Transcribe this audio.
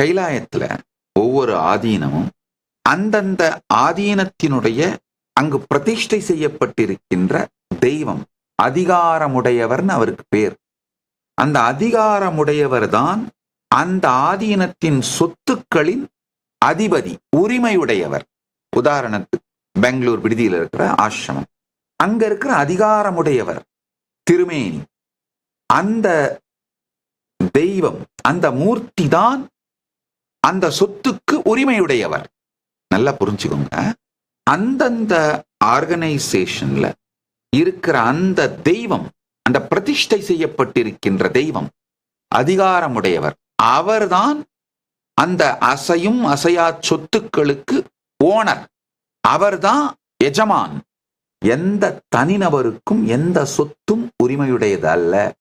கைலாயத்துல ஒவ்வொரு ஆதீனமும் அந்தந்த ஆதீனத்தினுடைய அங்கு பிரதிஷ்டை செய்யப்பட்டிருக்கின்ற தெய்வம் அதிகாரமுடையவர்னு அவருக்கு பேர். அந்த அதிகாரமுடையவர் தான் அந்த ஆதீனத்தின் சொத்துக்களின் அதிபதி உரிமையுடையவர். உதாரணத்துக்கு பெங்களூர் விடுதியில் இருக்கிற ஆசிரமம். அங்க இருக்கிற அதிகாரமுடையவர் திருமேனி. அந்த தெய்வம் அந்த மூர்த்தி தான் அந்த சொத்துக்கு உரிமையுடையவர். நல்லா புரிஞ்சுக்கோங்க. அந்தந்த ஆர்கனைசேஷன்ல இருக்கிற அந்த தெய்வம் அந்த பிரதிஷ்டை செய்யப்பட்டிருக்கின்ற தெய்வம் அதிகாரமுடையவர். அவர்தான் அந்த அசையும் அசையா சொத்துக்களுக்கு ஓனர் அவர்தான் எஜமான். எந்த தனிநபருக்கும் எந்த சொத்தும் உரிமையுடையது அல்ல